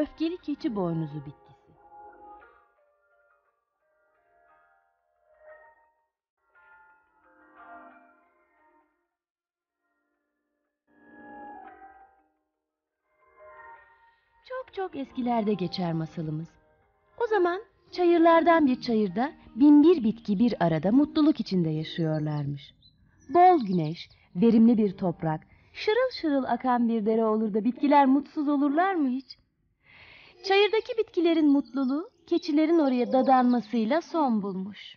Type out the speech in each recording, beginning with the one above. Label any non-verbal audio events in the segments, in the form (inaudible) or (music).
Öfkeli keçi boynuzu bitkisi. Çok çok eskilerde geçer masalımız. O zaman çayırlardan bir çayırda binbir bitki bir arada mutluluk içinde yaşıyorlarmış. Bol güneş, verimli bir toprak, şırıl şırıl akan bir dere olur da bitkiler mutsuz olurlar mı hiç? Çayırdaki bitkilerin mutluluğu keçilerin oraya dadanmasıyla son bulmuş.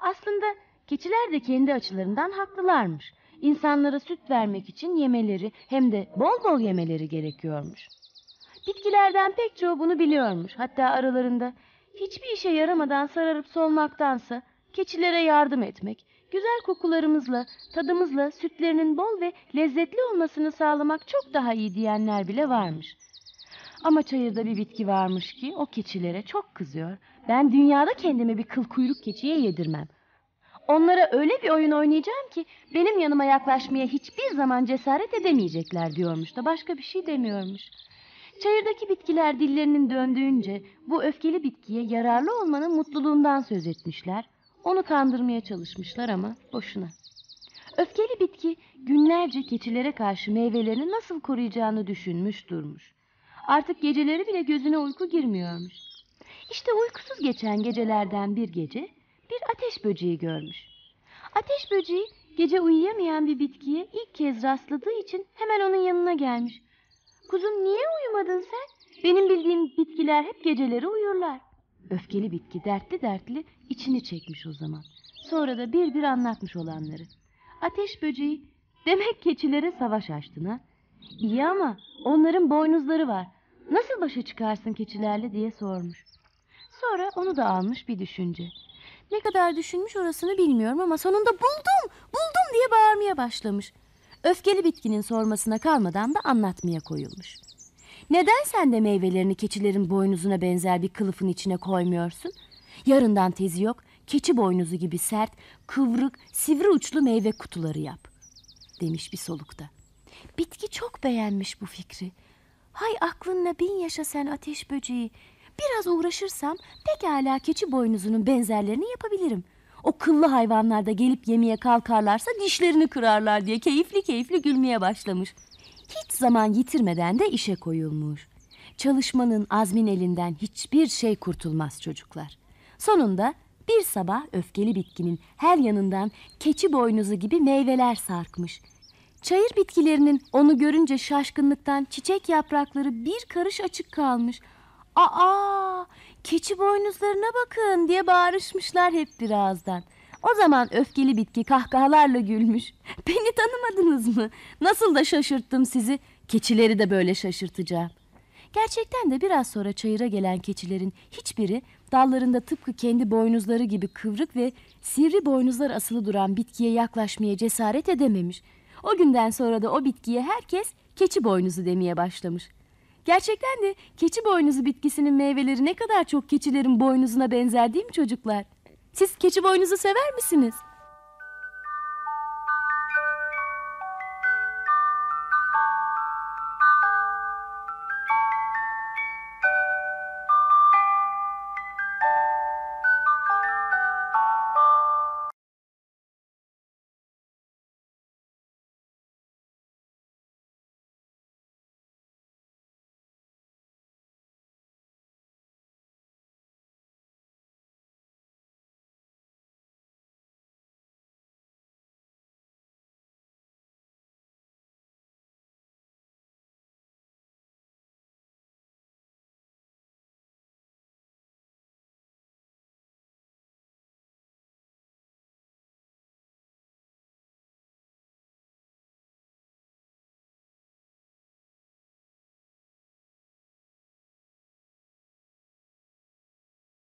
Aslında keçiler de kendi açılarından haklılarmış. İnsanlara süt vermek için yemeleri hem de bol bol yemeleri gerekiyormuş. Bitkilerden pek çoğu bunu biliyormuş. Hatta aralarında hiçbir işe yaramadan sararıp solmaktansa keçilere yardım etmek, güzel kokularımızla, tadımızla sütlerinin bol ve lezzetli olmasını sağlamak çok daha iyi diyenler bile varmış. Ama çayırda bir bitki varmış ki o keçilere çok kızıyor. Ben dünyada kendimi bir kıl kuyruk keçiye yedirmem. Onlara öyle bir oyun oynayacağım ki benim yanıma yaklaşmaya hiçbir zaman cesaret edemeyecekler diyormuş da başka bir şey demiyormuş. Çayırdaki bitkiler dillerinin döndüğünce bu öfkeli bitkiye yararlı olmanın mutluluğundan söz etmişler. Onu kandırmaya çalışmışlar ama boşuna. Öfkeli bitki günlerce keçilere karşı meyvelerini nasıl koruyacağını düşünmüş durmuş. Artık geceleri bile gözüne uyku girmiyormuş. İşte uykusuz geçen gecelerden bir gece bir ateş böceği görmüş. Ateş böceği gece uyuyamayan bir bitkiye ilk kez rastladığı için hemen onun yanına gelmiş. Kuzum niye uyumadın sen? Benim bildiğim bitkiler hep geceleri uyurlar. Öfkeli bitki dertli dertli içini çekmiş o zaman. Sonra da bir bir anlatmış olanları. Ateş böceği demek keçilere savaş açtın ha? İyi ama onların boynuzları var. Nasıl başa çıkarsın keçilerle diye sormuş. Sonra onu da almış bir düşünce. Ne kadar düşünmüş orasını bilmiyorum ama sonunda buldum, buldum diye bağırmaya başlamış. Öfkeli bitkinin sormasına kalmadan da anlatmaya koyulmuş. Neden sen de meyvelerini keçilerin boynuzuna benzer bir kılıfın içine koymuyorsun? Yarından tezi yok, keçi boynuzu gibi sert, kıvrık, sivri uçlu meyve kutuları yap. Demiş bir solukta. Bitki çok beğenmiş bu fikri. Hay aklınla bin yaşa sen ateş böceği. Biraz uğraşırsam pekala keçi boynuzunun benzerlerini yapabilirim. O kıllı hayvanlar da gelip yemeye kalkarlarsa dişlerini kırarlar diye keyifli keyifli gülmeye başlamış. Hiç zaman yitirmeden de işe koyulmuş. Çalışmanın azmin elinden hiçbir şey kurtulmaz çocuklar. Sonunda bir sabah öfkeli bitkinin her yanından keçi boynuzu gibi meyveler sarkmış. Çayır bitkilerinin onu görünce şaşkınlıktan çiçek yaprakları bir karış açık kalmış. Aa, keçi boynuzlarına bakın diye bağırışmışlar hep birazdan. O zaman öfkeli bitki kahkahalarla gülmüş. (laughs) Beni tanımadınız mı? Nasıl da şaşırttım sizi. Keçileri de böyle şaşırtacağım. Gerçekten de biraz sonra çayıra gelen keçilerin hiçbiri dallarında tıpkı kendi boynuzları gibi kıvrık ve sivri boynuzlar asılı duran bitkiye yaklaşmaya cesaret edememiş. O günden sonra da o bitkiye herkes keçi boynuzu demeye başlamış. Gerçekten de keçi boynuzu bitkisinin meyveleri ne kadar çok keçilerin boynuzuna benzer değil mi çocuklar? Siz keçi boynuzu sever misiniz?